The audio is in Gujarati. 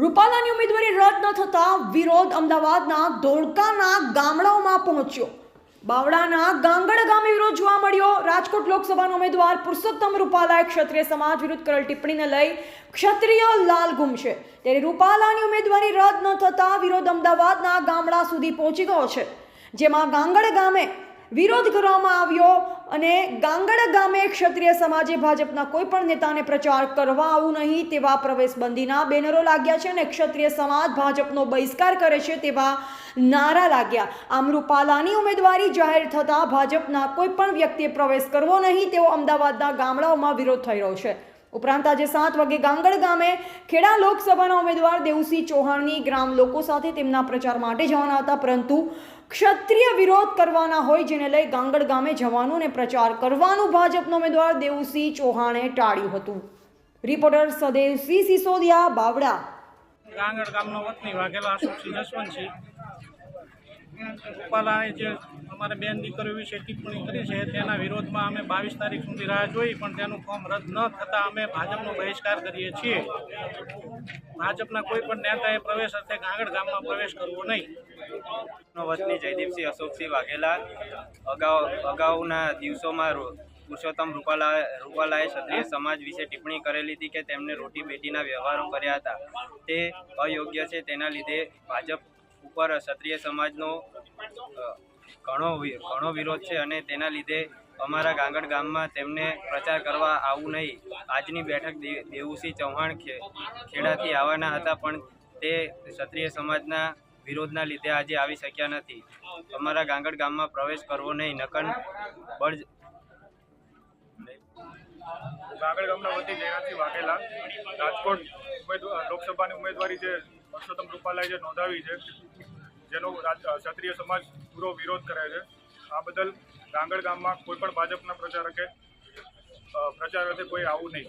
રૂપાલાની ઉમેદવારી રદ ન થતા વિરોધ અમદાવાદના ધોળકાના ગામડાઓમાં પહોંચ્યો. બાવડાના ગાંગડ ગામે વિરોધ જોવા મળ્યો. રાજકોટ લોકસભાના ઉમેદવાર પુરુષોત્તમ રૂપાલાએ ક્ષત્રિય સમાજ વિરુદ્ધ કરેલ ટિપ્પણીને લઈ ક્ષત્રિય લાલ ગુમ છે ત્યારે રૂપાલાની ઉમેદવારી રદ ન થતા વિરોધ અમદાવાદના ગામડા સુધી પહોંચી ગયો છે. જેમાં ગાંગડ ગામે વિરોધ કરવામાં આવ્યો અને ગાંગડા ગામે ક્ષત્રિય સમાજે ભાજપના કોઈ પણ નેતાને પ્રચાર કરવા આવું નહીં તેવા પ્રવેશબંધીના બેનરો લાગ્યા છે અને ક્ષત્રિય સમાજ ભાજપનો બહિષ્કાર કરે છે તેવા નારા લાગ્યા. આમ રૂપાલાની ઉમેદવારી જાહેર થતાં ભાજપના કોઈ પણ વ્યક્તિએ પ્રવેશ કરવો નહીં તેવો અમદાવાદના ગામડાઓમાં વિરોધ થઈ રહ્યો છે. ઉપરાંત આજે સાત વાગે ગાંગડ ગામે ખેડા લોકસભાના ઉમેદવાર દેવસિંહ ચૌહાણની ગ્રામ લોકો સાથે તેમના પ્રચાર માટે જવાના હતા, પરંતુ ક્ષત્રિય વિરોધ કરવાના હોય જેને લઈ ગાંગડ ગામે જવાનું અને પ્રચાર કરવાનું ભાજપનો ઉમેદવાર દેવસિંહ ચૌહાણે ટાળ્યું હતું. રિપોર્ટર સદેવસિંહ સિસોદિયા, બાવડા. ગાંગડ ગામનો વતની વાઘેલા જસવંતસિંહ. રૂપાલાએ જે અમારે બેન દીકરીઓ વિશે ટિપ્પણી કરી છે. તેના વિરોધમાં અમે બાવીસ તારીખ સુધી રાહ જોઈ, પણ તેનું ફોર્મ રદ ન થતાં અમે ભાજપનો બહિષ્કાર કરીએ છીએ. ભાજપના કોઈ પણ નેતાએ પ્રવેશ અર્થે કાંગડ ગામમાં પ્રવેશ કરવો નહીં. વતની જયદીપસિંહ અશોકસિંહ વાઘેલા. અગાઉ, અગાઉના દિવસોમાં પુરુષોત્તમ રૂપાલા, રૂપાલાએ ક્ષત્રિય સમાજ વિશે ટિપ્પણી કરેલી હતી કે તેમને રોટી બેટીના વ્યવહારો કર્યા હતા. તે અયોગ્ય છે, તેના લીધે ભાજપ ઉપર ક્ષત્રિય સમાજનો ઘણો ઘણો વિરોધ છે અને તેના લીધે અમારા ગાંગડ ગામમાં તેમને પ્રચાર કરવા આવવું નહીં. આજની બેઠક દેવુસિંહ ચૌહાણ ખેડાથી આવવાના હતા પણ તે ક્ષત્રિય સમાજના વિરોધના લીધે આજે આવી શક્યા નથી. અમારા ગાંગડ ગામમાં પ્રવેશ કરવો નહીં, નકન બળ ગાંગડ ગામના વતી જયરાજસિંહ વાઘેલા રાજકોટ લોકસભાની ઉમેદવારી જે પરસોત્તમ રૂપાલાએ જે નોંધાવી છે જેનો ક્ષત્રિય સમાજ પૂરો વિરોધ કરે છે. આ બદલ ડાંગર ગામમાં કોઈ પણ ભાજપના પ્રચારકે પ્રચાર અર્થે કોઈ આવું નહીં.